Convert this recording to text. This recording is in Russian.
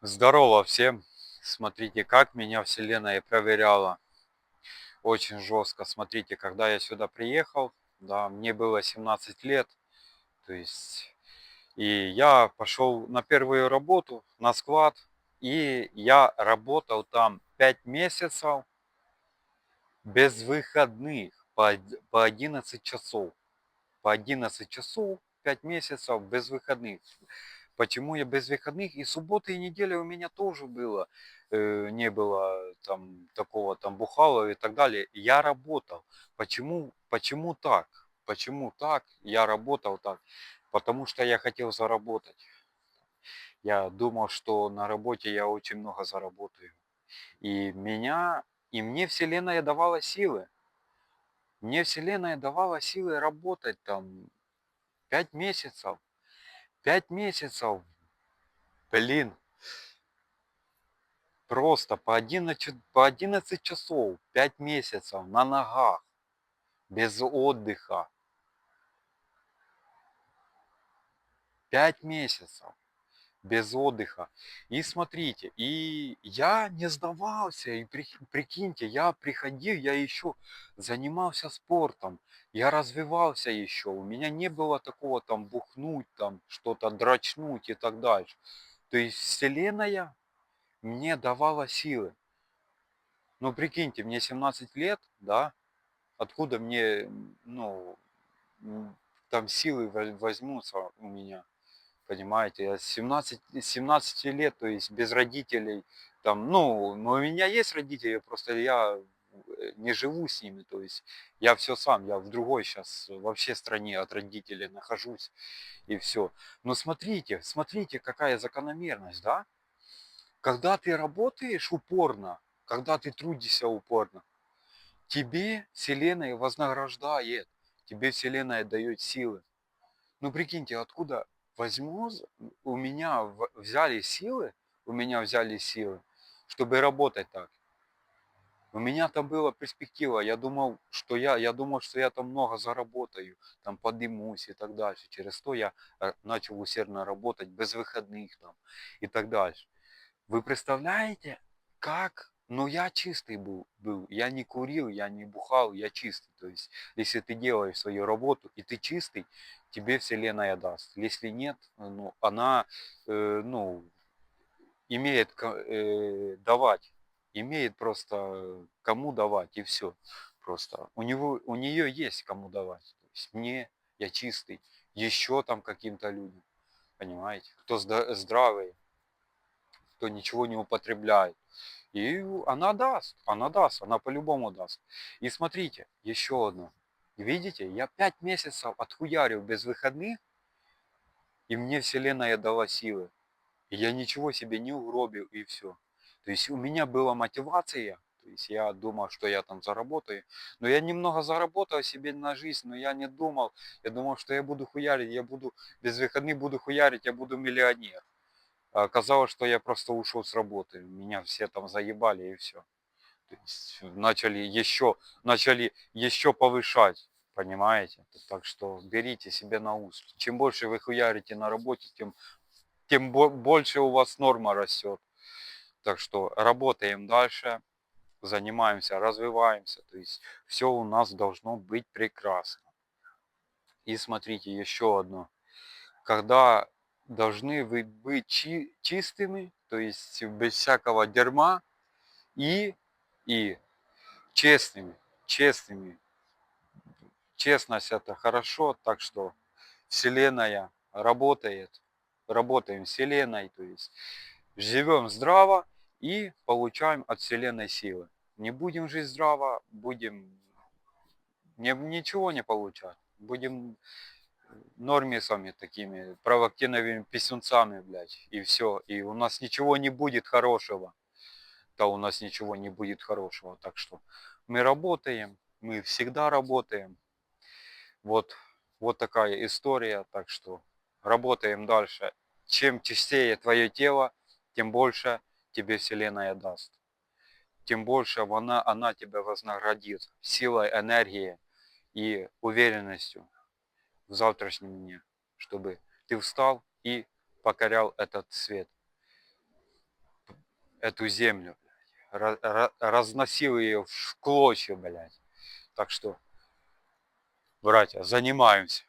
Здорово всем! Смотрите, как меня Вселенная проверяла. Очень жестко. Смотрите, когда я сюда приехал, да, мне было 17 лет. То есть, и я пошел на первую работу, на склад. И я работал там 5 месяцев без выходных по 11 часов. По 11 часов 5 месяцев без выходных. Почему я без выходных? И субботы и недели у меня тоже было. Э, не было там такого там бухала и так далее. Я работал. Почему, почему так? Почему так? Я работал так. Потому что я хотел заработать. Я думал, что на работе я очень много заработаю. И меня, и мне Вселенная давала силы. Мне Вселенная давала силы работать там 5 месяцев. 5 месяцев, блин, просто по 11, по 11 часов, 5 месяцев на ногах, без отдыха. 5 месяцев без отдыха. И смотрите, и я не сдавался, и прикиньте, я приходил, я еще занимался спортом, я развивался еще, у меня не было такого там бухнуть, там что-то дрочнуть и так дальше. То есть Вселенная мне давала силы. Ну, прикиньте, мне 17 лет, да, откуда мне, ну, там силы возьмутся у меня понимаете, я с 17, 17 лет, то есть без родителей, там, ну, но у меня есть родители, просто я э, не живу с ними, то есть я все сам, я в другой сейчас вообще стране от родителей нахожусь и все. Но смотрите, смотрите, какая закономерность, да? Когда ты работаешь упорно, когда ты трудишься упорно, тебе Вселенная вознаграждает, тебе Вселенная дает силы. Ну прикиньте, откуда возьму, у меня взяли силы, у меня взяли силы, чтобы работать так. У меня там была перспектива, я думал, что я, я думал, что я там много заработаю, там поднимусь и так дальше. Через то я э, начал усердно работать без выходных там и так дальше. Вы представляете, как но я чистый был, был, я не курил, я не бухал, я чистый. То есть, если ты делаешь свою работу и ты чистый, тебе Вселенная даст. Если нет, ну, она, э, ну, имеет э, давать, имеет просто кому давать и все. Просто у него, у нее есть кому давать. То есть мне, я чистый, еще там каким-то людям, понимаете, кто здравый, кто ничего не употребляет. И она даст, она даст, она по-любому даст. И смотрите, еще одно. Видите, я пять месяцев отхуярил без выходных, и мне Вселенная дала силы. И я ничего себе не угробил, и все. То есть у меня была мотивация, то есть я думал, что я там заработаю. Но я немного заработал себе на жизнь, но я не думал. Я думал, что я буду хуярить, я буду без выходных буду хуярить, я буду миллионер. А оказалось, что я просто ушел с работы. Меня все там заебали и все. То есть начали еще, начали еще повышать, понимаете? Так что берите себе на ус. Чем больше вы хуярите на работе, тем, тем больше у вас норма растет. Так что работаем дальше, занимаемся, развиваемся. То есть все у нас должно быть прекрасно. И смотрите, еще одно. Когда должны вы быть чи чистыми, то есть без всякого дерьма и, и честными, честными. Честность это хорошо, так что Вселенная работает, работаем Вселенной, то есть живем здраво и получаем от Вселенной силы. Не будем жить здраво, будем не, ничего не получать. Будем нормисами такими, провоктиновыми писюнцами, блядь, и все. И у нас ничего не будет хорошего. Да у нас ничего не будет хорошего. Так что мы работаем, мы всегда работаем. Вот, вот такая история. Так что работаем дальше. Чем чистее твое тело, тем больше тебе Вселенная даст. Тем больше она, она тебя вознаградит силой, энергией и уверенностью в завтрашнем дне, чтобы ты встал и покорял этот свет. эту землю, разносил ее в клочья, блядь. Так что, братья, занимаемся.